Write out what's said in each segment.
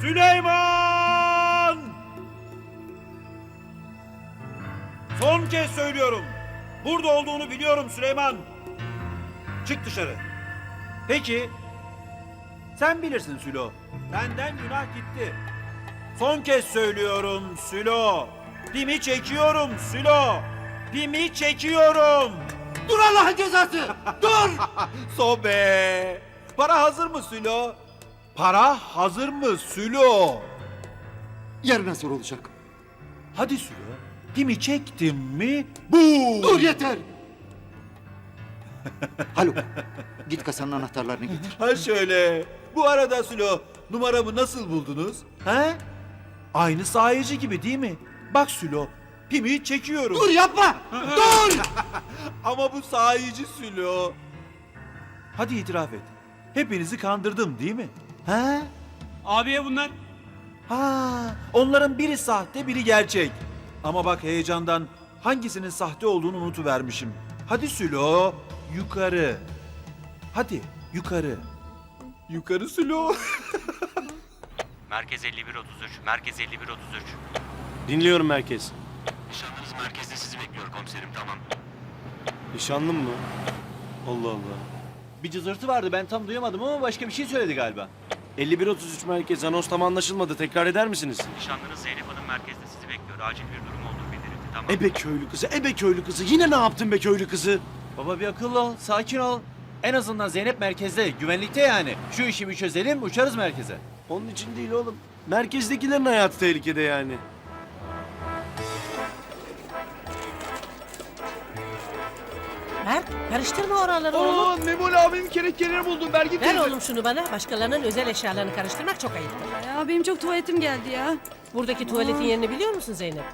Süleyman! Son kez söylüyorum. Burada olduğunu biliyorum Süleyman. Çık dışarı. Peki. Sen bilirsin Sülo. Benden günah gitti. Son kez söylüyorum Sülo. Pimi çekiyorum Sülo. Pimi çekiyorum. Dur Allah'ın cezası! Dur! Sobe. Para hazır mı Sülo? Para hazır mı Sülo? Yarın nasıl olacak? Hadi Sülo. Pimi çektim mi? Bu. Dur yeter! Haluk, git kasanın anahtarlarını getir. Ha şöyle. Bu arada Sülo numaramı nasıl buldunuz? He? Aynı sahici gibi değil mi? Bak Sülo. Pimi çekiyorum. Dur yapma! Dur! Ama bu sahici Sülo. Hadi itiraf et. Hepinizi kandırdım değil mi? He? Abiye bunlar. Ha, onların biri sahte, biri gerçek. Ama bak heyecandan hangisinin sahte olduğunu unutuvermişim. Hadi Sülo, yukarı. Hadi, yukarı. Yukarı Sülo. Merkez 5133, Merkez 5133. Dinliyorum merkez. Nişanlınız merkezde sizi bekliyor komiserim tamam. Nişanlım mı? Allah Allah. Bir cızırtı vardı ben tam duyamadım ama başka bir şey söyledi galiba. 5133 merkez anons tam anlaşılmadı. Tekrar eder misiniz? Nişanlınız Zeynep Hanım merkezde sizi bekliyor. Acil bir durum olduğu bildirildi tamam. Ebe köylü kızı, ebe köylü kızı. Yine ne yaptın be köylü kızı? Baba bir akıllı ol, sakin ol. En azından Zeynep merkezde, güvenlikte yani. Şu işi bir çözelim, uçarız merkeze. Onun için değil oğlum. Merkezdekilerin hayatı tehlikede yani. Ver, karıştırma oraları oğlum. Oo Memoli abinin kerekçelerini buldum. Bergin Ver teyze. oğlum şunu bana. Başkalarının özel eşyalarını karıştırmak çok ayıp. Ya benim çok tuvaletim geldi ya. Buradaki tuvaletin yerini biliyor musun Zeynep?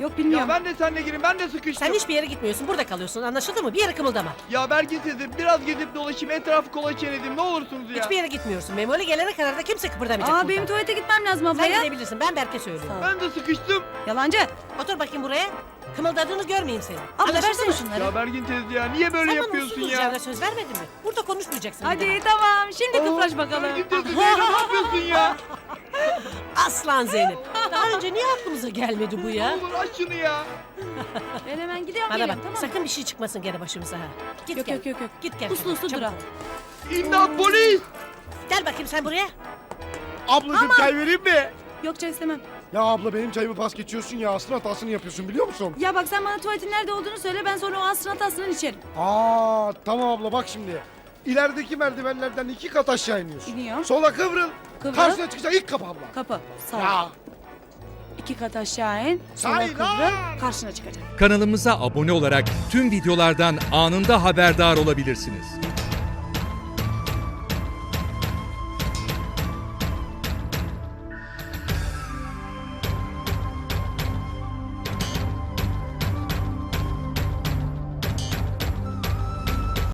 Yok Ya bilmiyorum. ben de seninle gireyim. Ben de sıkıştım. Sen hiçbir yere gitmiyorsun. Burada kalıyorsun. Anlaşıldı mı? Bir yere kımıldama. Ya Bergin teyze biraz gezip dolaşayım. Etrafı kolaçan edeyim. Ne olursunuz ya. Hiçbir yere gitmiyorsun. Memoli gelene kadar da kimse kıpırdamayacak Aa buradan. benim tuvalete gitmem lazım abla Sen ya. gidebilirsin. Ben Berke söylüyorum. Ben de sıkıştım. Yalancı. Otur bakayım buraya. Kımıldadığını görmeyeyim seni. Abla Anlaşıldı versene mı? şunları. Ya Bergin teyze ya. Niye böyle Sen bana yapıyorsun uslu ya? duracağına söz vermedin mi? Burada konuşmayacaksın. bir Hadi tamam şimdi kıpraş bakalım. Bergin teyze ne yapıyorsun ya? Aslan Zeynep. Daha önce niye aklımıza gelmedi bu ya? olur aç şunu ya. Ben hemen gidiyorum Bana bak geliyorum tamam. sakın bir şey çıkmasın gene başımıza ha. Git Yok gel. yok yok yok. Git gel. Uslu uslu dur ha. İmdat polis. Gel bakayım sen buraya. Ablacığım çay vereyim mi? Yok çay istemem. Ya abla benim çayımı pas geçiyorsun ya aslında hatasını yapıyorsun biliyor musun? Ya bak sen bana tuvaletin nerede olduğunu söyle ben sonra o asrın hatasından içerim. Aa tamam abla bak şimdi. İlerideki merdivenlerden iki kat aşağı iniyorsun. İniyor. Sola kıvrıl. Kıvrıl. Karşına çıkacak ilk kapı abla. Kapı. Sağ. Ya. İki kat aşağı in. Sonra kıvrıl. Karşına çıkacak. Kanalımıza abone olarak tüm videolardan anında haberdar olabilirsiniz.